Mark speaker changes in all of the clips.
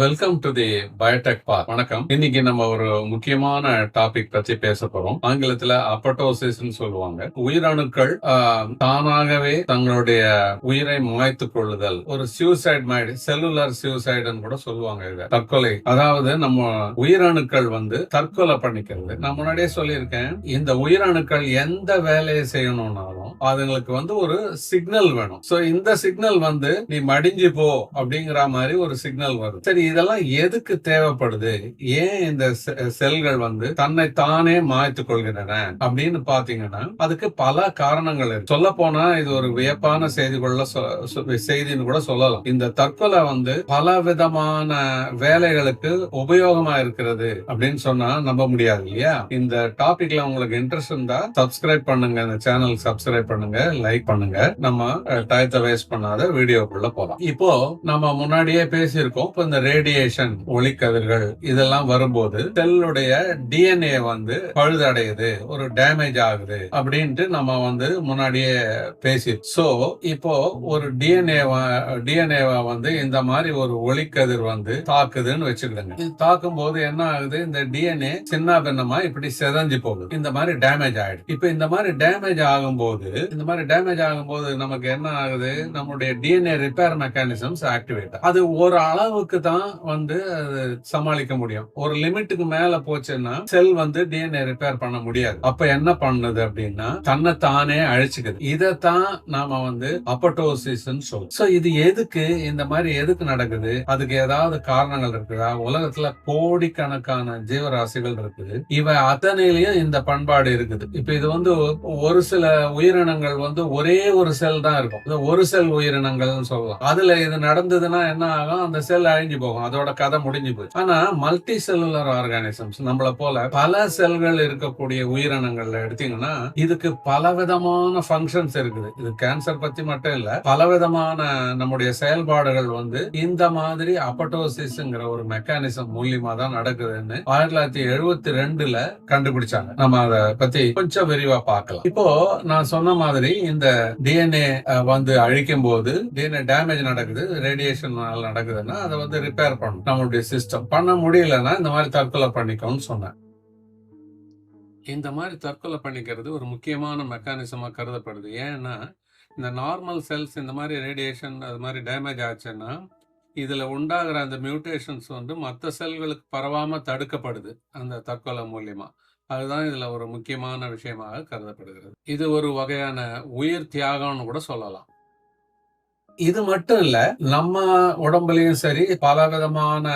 Speaker 1: Welcome to the biotech park வணக்கம். இன்னைக்கு நம்ம ஒரு முக்கியமான டாபிக் பத்தி பேச போறோம். ஆங்கிலத்துல அப்பட்டோசிஸ் சொல்லுவாங்க. உயிரணுக்கள் தானாகவே தங்களுடைய உயிரை மாய்த்து கொள்ளுதல். ஒரு சியூசைட் மாதிரி செல்லுலர் சியூசைடுன்னு கூட சொல்லுவாங்க இத. தற்கொலை. அதாவது நம்ம உயிரணுக்கள் வந்து தற்கொலை பண்ணிக்கிறது. நான் முன்னாடியே சொல்லியிருக்கேன். இந்த உயிரணுக்கள் எந்த வேலையை செய்யணும்னாலும் அதுங்களுக்கு வந்து ஒரு சிக்னல் வேணும். சோ இந்த சிக்னல் வந்து நீ மடிஞ்சு போ அப்படிங்கிற மாதிரி ஒரு சிக்னல் வருது சரி இதெல்லாம் எதுக்கு தேவைப்படுது? ஏன் இந்த செ- செல்கள் வந்து தன்னை தானே மாய்த்து கொள்கின்றன அப்படின்னு பாத்தீங்கன்னா அதுக்கு பல காரணங்கள் இருக்கு. சொல்ல போனா இது ஒரு வியப்பான செய்திகள்ல சொ- செய்தின்னு கூட சொல்லலாம். இந்த தற்கொலை வந்து பல விதமான வேலைகளுக்கு உபயோகமா இருக்கிறது அப்படின்னு சொன்னா நம்ப முடியாது இல்லையா? இந்த டாபிக்ல உங்களுக்கு இன்ட்ரெஸ்ட் இருந்தா சப்ஸ்கிரைப் பண்ணுங்க. இந்த சேனல் சப்ஸ்கிரைப் பண்ணுங்க லைக் பண்ணுங்க. நம்ம டயத்தை வேஸ்ட் பண்ணாத வீடியோக்குள்ள போலாம். இப்போ நம்ம முன்னாடியே பேசியிருக்கோம். இப்போ இந்த ரேடியோ ரேடியேஷன் ஒளிக்கதிர்கள் இதெல்லாம் வரும்போது செல்லுடைய டிஎன்ஏ வந்து பழுதடையுது ஒரு டேமேஜ் ஆகுது அப்படின்ட்டு நம்ம வந்து முன்னாடியே பேசி சோ இப்போ ஒரு டிஎன்ஏ டிஎன்ஏ வந்து இந்த மாதிரி ஒரு ஒளிக்கதிர் வந்து தாக்குதுன்னு வச்சுக்கிடுங்க தாக்கும் போது என்ன ஆகுது? இந்த டிஎன்ஏ சின்ன பின்னமா இப்படி செதஞ்சு போகுது. இந்த மாதிரி டேமேஜ் ஆயிடுது. இப்போ இந்த மாதிரி டேமேஜ் ஆகும்போது இந்த மாதிரி டேமேஜ் ஆகும்போது நமக்கு என்ன ஆகுது? நம்மளுடைய டிஎன்ஏ ரிப்பேர் மெக்கானிசம்ஸ் ஆக்டிவேட் அது ஒரு அளவுக்கு தான் வந்து அது சமாளிக்க முடியும். ஒரு லிமிட்டுக்கு மேல போச்சுன்னா செல் வந்து டிஎன்ஏ ரிப்பேர் பண்ண முடியாது. அப்ப என்ன பண்ணுது அப்படின்னா தன்னை தானே அழிச்சுக்குது. இதைத்தான் நாம வந்து அப்பட்டோசிஸ் சொல்லுவோம் சோ இது எதுக்கு? இந்த மாதிரி எதுக்கு நடக்குது? அதுக்கு ஏதாவது காரணங்கள் இருக்குதா? உலகத்துல கோடிக்கணக்கான ஜீவராசிகள் இருக்குது. இவ அத்தனையிலயும் இந்த பண்பாடு இருக்குது. இப்ப இது வந்து ஒரு சில உயிரினங்கள் வந்து ஒரே ஒரு செல் தான் இருக்கும். ஒரு செல் உயிரினங்கள்னு சொல்லலாம். அதுல இது நடந்ததுன்னா என்ன ஆகும்? அந்த செல் அழிஞ்சு போகும். அதோட கதை முடிஞ்சு போச்சு. ஆனா மல்டி செல்லுலர் ஆர்கானிசம்ஸ் நம்மள போல பல செல்கள் இருக்கக்கூடிய உயிரினங்கள்ல எடுத்தீங்கன்னா இதுக்கு பல விதமான ஃபங்க்ஷன்ஸ் இருக்குது. இது கேன்சர் பத்தி மட்டும் இல்ல பல விதமான நம்முடைய செயல்பாடுகள் வந்து இந்த மாதிரி அப்பட்டோசிஸ்ங்கிற ஒரு மெக்கானிசம் மூலியமா தான் நடக்குதுன்னு ஆயிரத்தி தொள்ளாயிரத்தி எழுபத்தி ரெண்டுல கண்டுபிடிச்சாங்க. நம்ம அத பத்தி கொஞ்சம் விரிவா பார்க்கலாம். இப்போ நான் சொன்ன மாதிரி இந்த டிஎன்ஏ வந்து அழிக்கும் போது டிஎன்ஏ டேமேஜ் நடக்குது ரேடியேஷன் நடக்குதுன்னா அதை வந்து ரிப்பேர் பண்ணணும். நம்மளுடைய சிஸ்டம் பண்ண முடியலன்னா இந்த மாதிரி தற்கொலை பண்ணிக்கோன்னு சொன்னேன். இந்த மாதிரி தற்கொலை பண்ணிக்கிறது ஒரு முக்கியமான மெக்கானிசமா கருதப்படுது. ஏன்னா இந்த நார்மல் செல்ஸ் இந்த மாதிரி ரேடியேஷன் அது மாதிரி டேமேஜ் ஆச்சுன்னா இதுல உண்டாகிற அந்த மியூட்டேஷன்ஸ் வந்து மற்ற செல்களுக்கு பரவாமல் தடுக்கப்படுது அந்த தற்கொலை மூலியமா. அதுதான் இதுல ஒரு முக்கியமான விஷயமாக கருதப்படுகிறது. இது ஒரு வகையான உயிர் தியாகம்னு கூட சொல்லலாம். இது மட்டும் இல்ல நம்ம உடம்புலயும் சரி பல விதமான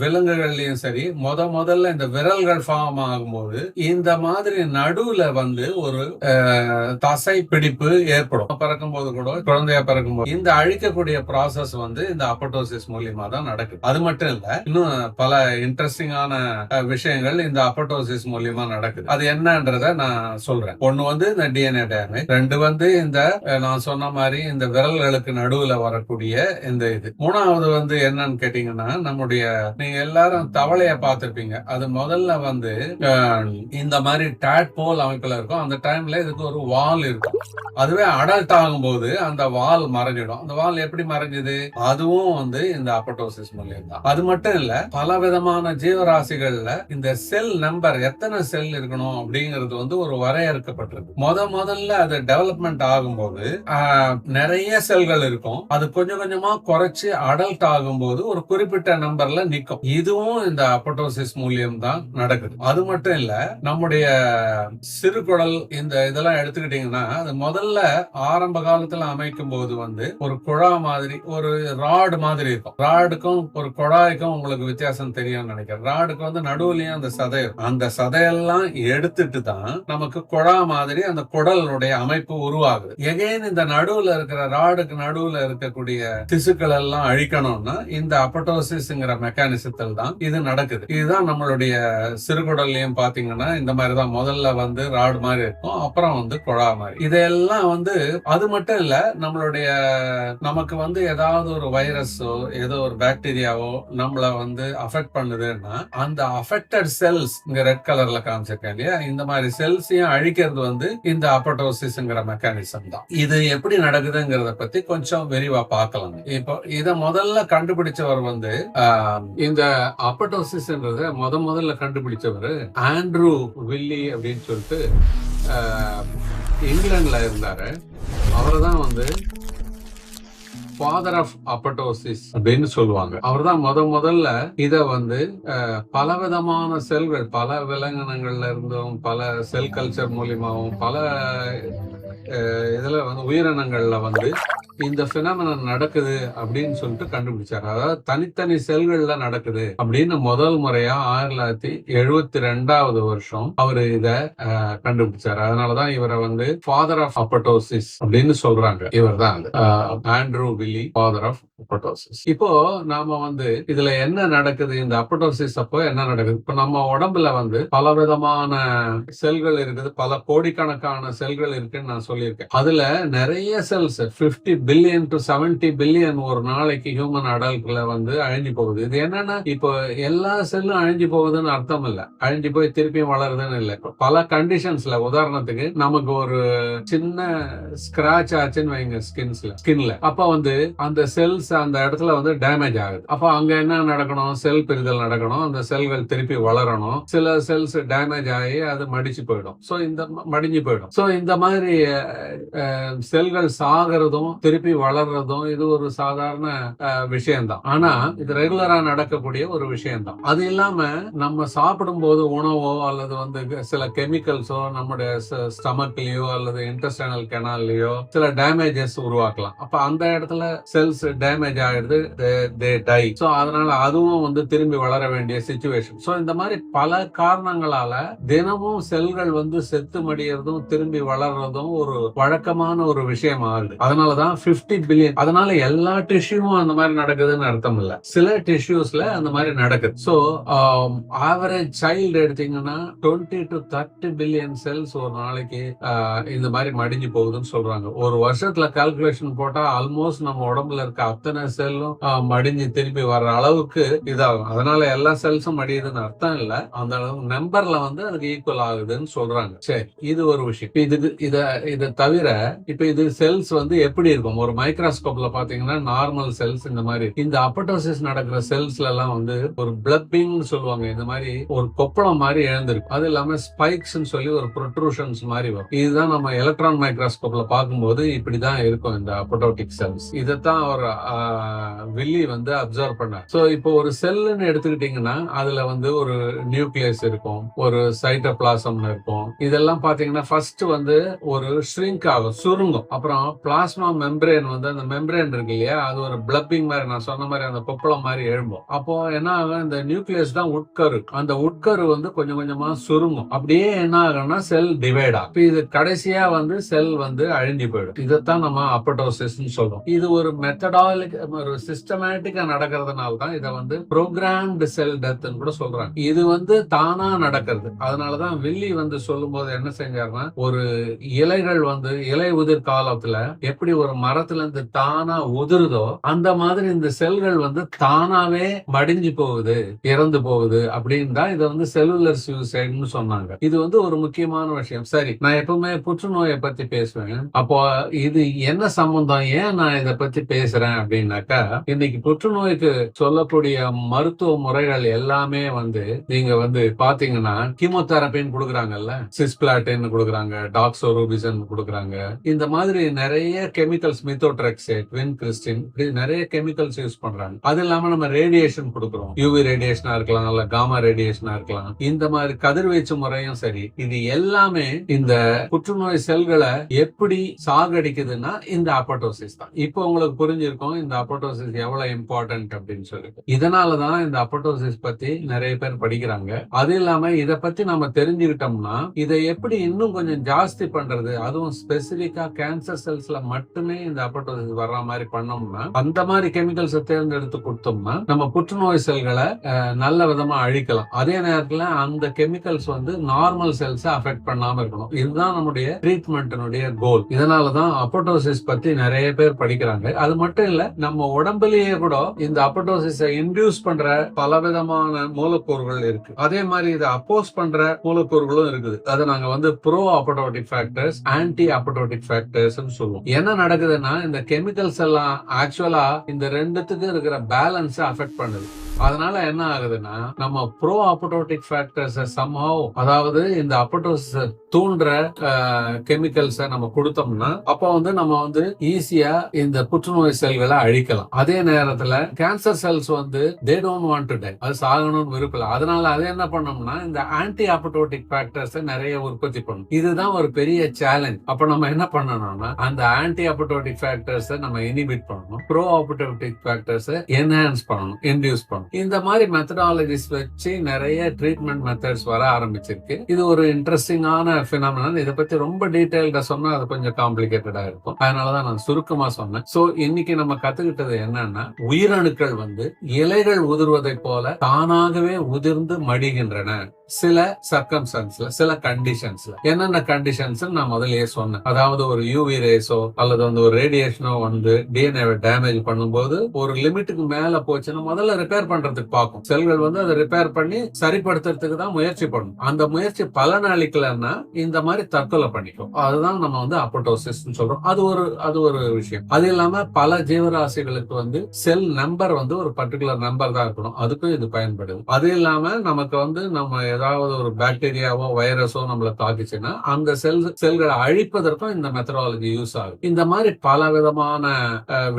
Speaker 1: விலங்குகள்லயும் சரி முத முதல்ல இந்த விரல்கள் ஃபார்ம் ஆகும்போது இந்த மாதிரி நடுவுல வந்து ஒரு தசை பிடிப்பு ஏற்படும். பிறக்கும் போது கூட குழந்தையா பிறக்கும் போது இந்த அழிக்கக்கூடிய ப்ராசஸ் வந்து இந்த அப்பட்டோசிஸ் மூலியமா தான் நடக்குது. அது மட்டும் இல்ல இன்னும் பல இன்ட்ரெஸ்டிங்கான விஷயங்கள் இந்த அப்பட்டோசிஸ் மூலியமா நடக்குது. அது என்னன்றத நான் சொல்றேன். ஒன்னு வந்து இந்த டிஎன்ஏ டேமேஜ் ரெண்டு வந்து இந்த நான் சொன்ன மாதிரி இந்த விரல்களுக்கு நடுவுல வரக்கூடிய இந்த இது. மூணாவது வந்து என்னன்னு கேட்டீங்கன்னா நம்முடைய நீங்க எல்லாரும் தவளைய பார்த்திருப்பீங்க. அது முதல்ல வந்து இந்த மாதிரி டேட் போல் அமைப்புல இருக்கும். அந்த டைம்ல இதுக்கு ஒரு வால் இருக்கும். அதுவே அடல்ட் ஆகும்போது அந்த வால் மறைஞ்சிடும். அந்த வால் எப்படி மறைஞ்சது? அதுவும் வந்து இந்த அப்பட்டோசிஸ் மூலியம் தான். அது மட்டும் இல்ல பல விதமான ஜீவராசிகள்ல இந்த செல் நம்பர் எத்தனை செல் இருக்கணும் அப்படிங்கிறது வந்து ஒரு வரையறுக்கப்பட்டிருக்கு. முத முதல்ல அது டெவலப்மெண்ட் ஆகும்போது ஆஹ், நிறைய செல்கள் இருக்கும். அது கொஞ்சம் கொஞ்சமா குறைச்சு அடல்ட் ஆகும்போது ஒரு குறிப்பிட்ட நம்பர்ல நிக்கும். இதுவும் இந்த அப்பட்டோசிஸ் மூலியம் தான் நடக்குது. அது மட்டும் இல்ல நம்முடைய சிறுகுடல் இந்த இதெல்லாம் எடுத்துக்கிட்டீங்கன்னா அது முதல்ல ஆரம்ப காலத்துல அமைக்கும் போது வந்து ஒரு குழா மாதிரி ஒரு ராடு மாதிரி இருக்கும். ராடுக்கும் ஒரு குழாய்க்கும் உங்களுக்கு வித்தியாசம் தெரியும்னு நினைக்கிறேன். ராடுக்கு வந்து நடுவுலயும் அந்த சதை அந்த சதையெல்லாம் எடுத்துட்டு தான் நமக்கு குழா மாதிரி அந்த குடலுடைய அமைப்பு உருவாகுது. எகைன் இந்த நடுவுல இருக்கிற ராடுக்கு நடுவு உணவுல இருக்கக்கூடிய திசுக்கள் எல்லாம் அழிக்கணும்னா இந்த அப்பட்டோசிஸ்ங்கிற மெக்கானிசத்தில் தான் இது நடக்குது. இதுதான் நம்மளுடைய சிறுகுடல்லையும் பாத்தீங்கன்னா இந்த மாதிரி தான் முதல்ல வந்து ராடு மாதிரி இருக்கும் அப்புறம் வந்து குழா மாதிரி. இதெல்லாம் வந்து அது மட்டும் இல்ல நம்மளுடைய நமக்கு வந்து ஏதாவது ஒரு வைரஸோ ஏதோ ஒரு பாக்டீரியாவோ நம்மள வந்து அஃபெக்ட் பண்ணுதுன்னா அந்த அஃபெக்டட் செல்ஸ் இங்க ரெட் கலர்ல காமிச்சிருக்கேன் இல்லையா? இந்த மாதிரி செல்ஸையும் அழிக்கிறது வந்து இந்த அப்பட்டோசிஸ்ங்கிற மெக்கானிசம் தான். இது எப்படி நடக்குதுங்கிறத பத்தி கொஞ்சம் கொஞ்சம் விரிவா பார்க்கலாம் இப்போ இத முதல்ல கண்டுபிடிச்சவர் வந்து ஆஹ், இந்த அப்பட்டோசிஸ்ன்றத முத முதல்ல கண்டுபிடிச்சவர் ஆண்ட்ரூ வில்லி அப்படின்னு சொல்லிட்டு ஆஹ், இங்கிலாந்துல இருந்தாரு. அவர் தான் வந்து ஃபாதர் ஆஃப் அப்பட்டோசிஸ் அப்படின்னு சொல்லுவாங்க. அவர் தான் முத முதல்ல இத வந்து பலவிதமான செல்கள் பல விலங்கினங்கள்ல இருந்தும் பல செல் கல்ச்சர் மூலியமாவும் பல இதுல வந்து உயிரினங்கள்ல வந்து இந்த பினாமினன் நடக்குது அப்படின்னு சொல்லிட்டு கண்டுபிடிச்சாரு அதாவது தனித்தனி செல்கள்ல நடக்குது அப்படின்னு முதல் முறையா ஆயிரத்தி தொள்ளாயிரத்தி எழுபத்தி ரெண்டாவது வருஷம் அவர் இத அஹ், கண்டுபிடிச்சாரு. அதனாலதான் இவரை வந்து ஃபாதர் ஆஃப் அப்பட்டோசிஸ் அப்படின்னு சொல்றாங்க. இவர் தான் Andrew Wyllie father of apoptosis இப்போ நாம வந்து இதுல என்ன நடக்குது? இந்த அப்பட்டோசிஸ் அப்போ என்ன நடக்குது? இப்போ நம்ம உடம்புல வந்து பல விதமான செல்கள் இருக்குது. பல கோடிக்கணக்கான செல்கள் இருக்குன்னு நான் சொல்லியிருக்கேன். அதுல நிறைய செல்ஸ் 50 பில்லியன் டு 70 பில்லியன் ஒரு நாளைக்கு ஹியூமன் அடல்ட்ல வந்து அழிஞ்சு போகுது. இது என்னன்னா இப்போ எல்லா செல்லும் அழிஞ்சு போகுதுன்னு அர்த்தம் இல்ல. அழிஞ்சு போய் திருப்பியும் வளருதுன்னு இல்லை. பல கண்டிஷன்ஸ்ல உதாரணத்துக்கு நமக்கு ஒரு சின்ன ஸ்கிராச் ஆச்சுன்னு வைங்க ஸ்கின்ஸ்ல ஸ்கின்ல அப்ப வந்து அந்த செல்ஸ் அந்த இடத்துல வந்து டேமேஜ் ஆகுது. அப்ப அங்க என்ன நடக்கணும்? செல் பிரிதல் நடக்கணும். அந்த செல்கள் திருப்பி வளரணும். சில செல்ஸ் டேமேஜ் ஆகி அது மடிச்சு போயிடும். ஸோ இந்த மடிஞ்சு போயிடும். சோ இந்த மாதிரி செல்கள் சாகிறதும் திருப்பி வளர்றதும் இது ஒரு சாதாரண விஷயம்தான். ஆனா இது ரெகுலரா நடக்கக்கூடிய ஒரு விஷயம்தான். அது இல்லாம நம்ம சாப்பிடும் போது உணவோ அல்லது வந்து சில கெமிக்கல்ஸோ நம்முடைய ஸ்டமக்லயோ அல்லது இன்டெஸ்டைனல் கெனால்லயோ சில டேமேஜஸ் உருவாக்கலாம். அப்ப அந்த இடத்துல செல்ஸ் டேமேஜ் ஆயிடுது தே டை சோ அதனால அதுவும் வந்து திரும்பி வளர வேண்டிய சுச்சுவேஷன் ஸோ இந்த மாதிரி பல காரணங்களால தினமும் செல்கள் வந்து செத்து மடியறதும் திரும்பி வளர்றதும் ஒரு வழக்கமான ஒரு விஷயம் ஆகுது. அதனாலதான் 50 பில்லியன் அதனால எல்லா டிஷ்யூவும் அந்த மாதிரி நடக்குதுன்னு அர்த்தம் இல்ல. சில டிஷ்யூஸ்ல அந்த மாதிரி நடக்குது. ஸோ ஆவரேஜ் சைல்டு எடுத்தீங்கன்னா twenty to thirty billion cells ஒரு நாளைக்கு uh, இந்த மாதிரி மடிஞ்சு போகுதுன்னு சொல்றாங்க. ஒரு வருஷத்துல கால்குலேஷன் போட்டா ஆல்மோஸ்ட் நம்ம உடம்புல இருக்க அத்தனை செல்லும் மடிஞ்சு திருப்பி வர்ற அளவுக்கு இதாகும். அதனால எல்லா செல்ஸும் மடியுதுன்னு அர்த்தம் இல்ல. அந்த நம்பர்ல வந்து அதுக்கு ஈக்குவல் ஆகுதுன்னு சொல்றாங்க. சரி இது ஒரு விஷயம். இதுக்கு இத இதை தவிர இப்ப இது செல்ஸ் வந்து எப்படி இருக்கும்? ஒரு மைக்ராஸ்கோப்ல பாத்தீங்கன்னா நார்மல் செல்ஸ் இந்த மாதிரி இந்த அப்பட்டோசிஸ் நடக்கிற செல்ஸ்ல எல்லாம் வந்து ஒரு பிளப்பிங் சொல்லுவாங்க. இந்த மாதிரி ஒரு கொப்பளம் மாதிரி எழுந்திருக்கும். அது இல்லாம ஸ்பைக்ஸ் சொல்லி ஒரு ப்ரொட்ரூஷன்ஸ் மாதிரி வரும். இதுதான் நம்ம எலக்ட்ரான் மைக்ராஸ்கோப்ல பார்க்கும்போது இப்படிதான் இருக்கும் இந்த அப்படோட்டிக் செல்ஸ் இதைத்தான் அவர் வில்லி வந்து அப்சர்வ் பண்ணார். ஸோ இப்போ ஒரு செல்லுன்னு எடுத்துக்கிட்டீங்கன்னா அதுல வந்து ஒரு நியூக்ளியஸ் இருக்கும் ஒரு சைட்டோபிளாசம் இருக்கும். இதெல்லாம் பாத்தீங்கன்னா ஃபர்ஸ்ட் வந்து ஒரு ஷ்ரிங்க் ஆகும் சுருங்கும். அப்புறம் பிளாஸ்மா மெம்பரேன் வந்து அந்த மெம்பரேன் இருக்கு இல்லையா அது ஒரு பிளப்பிங் மாதிரி நான் சொன்ன மாதிரி அந்த கொப்பளம் மாதிரி எழும்பும். அப்போ என்ன ஆகும் இந்த நியூக்ளியஸ் தான் உட்கரு. அந்த உட்கரு வந்து கொஞ்சம் கொஞ்சமா சுருங்கும். அப்படியே என்ன ஆகும்னா செல் டிவைட் ஆகும். இது கடைசியா வந்து செல் வந்து அழிஞ்சு போயிடும். இதைத்தான் நம்ம அப்பட்டோசிஸ் சொல்றோம். இது ஒரு மெத்தடாலிக் ஒரு சிஸ்டமேட்டிக்கா நடக்கிறதுனால தான் இதை வந்து ப்ரோக்ராம்டு செல் டெத்னு கூட சொல்றாங்க. இது வந்து தானா நடக்கிறது. அதனாலதான் வில்லி வந்து சொல்லும் போது என்ன செஞ்சாருன்னா ஒரு இலைகள் வந்து இலை உதிர் காலத்துல எப்படி ஒரு மரத்துல இருந்து தானா உதிருதோ அந்த மாதிரி இந்த செல்கள் வந்து தானாவே மடிஞ்சு போகுது இறந்து போகுது அப்படின்னு தான் இதை வந்து செல்லுலர் சூசைட்னு சொன்னாங்க. இது வந்து ஒரு முக்கியமான விஷயம். சரி நான் எப்பவுமே புற்றுநோயை பத்தி பேசுவேன். அப்போ இது என்ன சம்பந்தம்? ஏன் நான் இதை பத்தி பேசுறேன் அப்படின்னாக்கா இன்னைக்கு புற்றுநோய்க்கு சொல்லக்கூடிய மருத்துவ முறைகள் எல்லாமே வந்து நீங்க வந்து பாத்தீங்கன்னா கீமோதெரப்பின்னு கொடுக்குறாங்கல்ல. சிஸ்பிளாட்டின் கொடுக்குறாங்க டாக்ஸோரூபிசன் கொடுக்குறாங்க. இந்த மாதிரி நிறைய கெமிக்கல்ஸ் மித்தோட்ரெக்சேட் வின் கிறிஸ்டின் இப்படி நிறைய கெமிக்கல்ஸ் யூஸ் பண்றாங்க. அது இல்லாம நம்ம ரேடியேஷன் கொடுக்குறோம். யூவி ரேடியேஷனா இருக்கலாம் இல்ல காமா ரேடியேஷனா இருக்கலாம். இந்த மாதிரி கதிர்வீச்சு முறையும் சரி. இது எல்லாமே இந்த புற்றுநோய் செல்களை எப்படி சாகடிக்குதுன்னா இந்த அப்போட்டோசிஸ் தான். இப்போ உங்களுக்கு புரிஞ்சிருக்கும் இந்த அப்போட்டோசிஸ் எவ்வளவு இம்பார்ட்டன்ட் அப்படின்னு சொல்லிட்டு. இதனாலதான் இந்த அப்போட்டோசிஸ் பத்தி நிறைய பேர் படிக்கிறாங்க. அது இல்லாம இத பத்தி நம்ம தெரிஞ்சுக்கிட்டோம்னா இதை எப்படி இன்னும் கொஞ்சம் ஜாஸ்தி பண்றது? அதுவும் ஸ்பெசிபிக்கா கேன்சர் செல்ஸ்ல மட்டுமே இந்த அப்போட்டோசிஸ் வர்ற மாதிரி பண்ணோம்னா அந்த மாதிரி கெமிக்கல்ஸை தேர்ந்தெடுத்து கொடுத்தோம்னா நம்ம புற்றுநோய் செல்களை நல்ல விதமா அழிக்கலாம். அதே நேரத்துல அந்த கெமிக்கல்ஸ் வந்து நார்மல் செல்ஸை அஃபெக்ட் பண்ணாம இருக்கணும். இதுதான் நம்முடைய ட்ரீட்மெண்ட்டினுடைய கோல் இதனாலதான் அப்போட்டோசிஸ் பத்தி நிறைய பேர் படிக்கிறாங்க. அது மட்டும் இல்ல நம்ம உடம்புலயே கூட இந்த அப்போட்டோசிஸை இன்டியூஸ் பண்ற பல விதமான மூலக்கூறுகள் இருக்கு. அதே மாதிரி இதை அப்போஸ் பண்ற மூலக்கூறுகளும் இருக்குது. அதை நாங்க வந்து pro apoptotic factors anti apoptotic factors சொல்லுவோம். என்ன நடக்குதுன்னா இந்த கெமிக்கல்ஸ் எல்லாம் ஆக்சுவலா இந்த ரெண்டுத்துக்கும் இருக்கிற பேலன்ஸை அஃபெக்ட் பண்ணுது. அதனால என்ன ஆகுதுன்னா நம்ம ப்ரோ அப்போட்டோட்டிக் ஃபேக்டர்ஸ் சம்ஹவ் அதாவது இந்த அப்போட்டோஸ் தூண்டுற கெமிக்கல்ஸை நம்ம கொடுத்தோம்னா அப்போ வந்து நம்ம வந்து ஈஸியா இந்த புற்றுநோய் செல்களை அழிக்கலாம். அதே நேரத்துல கேன்சர் செல்ஸ் வந்து they don't want to die அது சாகணும்னு விருப்பல அதனால அதை என்ன பண்ணோம்னா இந்த ஆன்டி அப்போட்டோட்டிக் ஃபேக்டர்ஸ் நிறைய உற்பத்தி பண்ணும். இதுதான் ஒரு பெரிய சேலஞ்ச் அப்ப நம்ம என்ன பண்ணணும்னா அந்த ஆன்டி அப்போட்டோட்டிக் ஃபேக்டர்ஸ் நம்ம இனிபிட் பண்ணணும். ப்ரோ அப்போட்டோட்டிக் ஃபேக்டர்ஸ் என்ஹான்ஸ் பண்ணணும் இன்டியூஸ் பண்ணணும். இந்த மாதிரி மெத்தடாலஜிஸ் வச்சு நிறைய ட்ரீட்மெண்ட் மெத்தட்ஸ் வர ஆரம்பிச்சிருக்கு. இது ஒரு இன்ட்ரெஸ்டிங்கான பினாமினன் இதை பத்தி ரொம்ப டீட்டெயில்டா சொன்னா அது கொஞ்சம் காம்ப்ளிகேட்டடா இருக்கும். அதனாலதான் நான் சுருக்கமா சொன்னேன். சோ இன்னைக்கு நம்ம கத்துக்கிட்டது என்னன்னா உயிரணுக்கள் வந்து இலைகள் உதிர்வதை போல தானாகவே உதிர்ந்து மடிகின்றன. சில சர்க்கம்ஸ்டன்ஸ்ல சில கண்டிஷன்ஸ்ல என்னென்ன கண்டிஷன்ஸ் நான் முதல்லயே சொன்னேன். அதாவது ஒரு யூவி ரேஸோ அல்லது வந்து ஒரு ரேடியேஷனோ வந்து டிஎன்ஏவை டேமேஜ் பண்ணும்போது ஒரு லிமிட்டுக்கு மேல போச்சுன்னா முதல்ல ரிப்பேர் பண்றதுக்கு பார்க்கும். செல்கள் வந்து அதை ரிப்பேர் பண்ணி சரிப்படுத்துறதுக்கு தான் முயற்சி பண்ணும். அந்த முயற்சி பலன் அளிக்கலன்னா இந்த மாதிரி தற்கொலை பண்ணிக்கும். அதுதான் நம்ம வந்து அப்போட்டோசிஸ் சொல்றோம். அது ஒரு அது ஒரு விஷயம். அது இல்லாம பல ஜீவராசிகளுக்கு வந்து செல் நம்பர் வந்து ஒரு பர்டிகுலர் நம்பர் தான் இருக்கணும். அதுக்கும் இது பயன்படுது. அது இல்லாம நமக்கு வந்து நம்ம ஏதாவது ஒரு பாக்டீரியாவோ வைரஸோ நம்மள தாக்குச்சுன்னா அந்த செல் செல்களை அழிப்பதற்கும் இந்த மெத்தடாலஜி யூஸ் ஆகுது. இந்த மாதிரி பல விதமான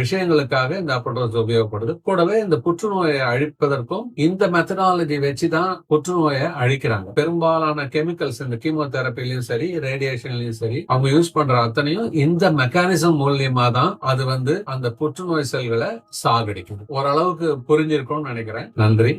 Speaker 1: விஷயங்களுக்காக இந்த அப்போட்டோஸ் உபயோகப்படுது. கூடவே இந்த புற்றுநோயை அழிப்பதற்கும் இந்த மெத்தடாலஜி வச்சுதான் புற்றுநோயை அழிக்கிறாங்க. பெரும்பாலான கெமிக்கல்ஸ் இந்த கீமோதெரப்பிலையும் சரி ரேடியேஷன்லயும் சரி அவங்க யூஸ் பண்ற அத்தனையும் இந்த மெக்கானிசம் மூலியமா தான் அது வந்து அந்த புற்றுநோய் செல்களை சாகடிக்குது. ஓரளவுக்கு புரிஞ்சிருக்கும்னு நினைக்கிறேன். நன்றி.